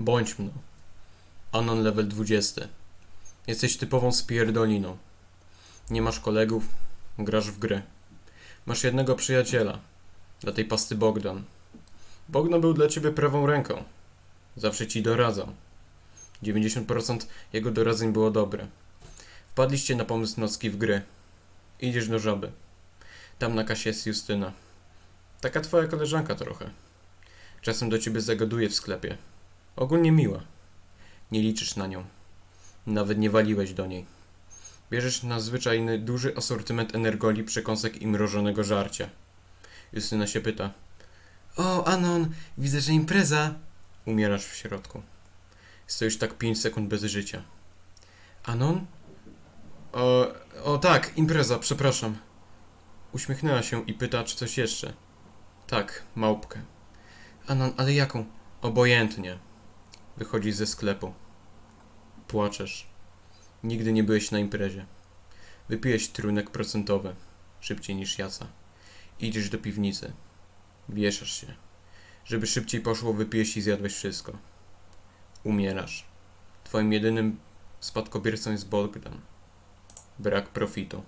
Bądź mną. Anon level 20. Jesteś typową spierdoliną. Nie masz kolegów, grasz w gry. Masz jednego przyjaciela. Dla tej pasty Bogdan. Bogdan był dla ciebie prawą ręką. Zawsze ci doradzał. 90% jego doradzeń było dobre. Wpadliście na pomysł nocki w gry. Idziesz do żaby. Tam na kasie jest Justyna. Taka twoja koleżanka trochę. Czasem do ciebie zagaduje w sklepie. Ogólnie miła. Nie liczysz na nią. Nawet nie waliłeś do niej. Bierzesz na zwyczajny duży asortyment energoli, przekąsek i mrożonego żarcia. Justyna się pyta. O, Anon, widzę, że impreza. Umierasz w środku. Stoisz tak 5 sekund bez życia. Anon? O, o tak, impreza, przepraszam. Uśmiechnęła się i pyta, czy coś jeszcze. Tak, małpkę. Anon, ale jaką? Obojętnie. Wychodzisz ze sklepu. Płaczesz. Nigdy nie byłeś na imprezie. Wypiłeś trunek procentowy. Szybciej niż jaca. Idziesz do piwnicy. Wieszasz się. Żeby szybciej poszło, wypijesz i zjadłeś wszystko. Umierasz. Twoim jedynym spadkobiercą jest Bogdan. Brak profitu.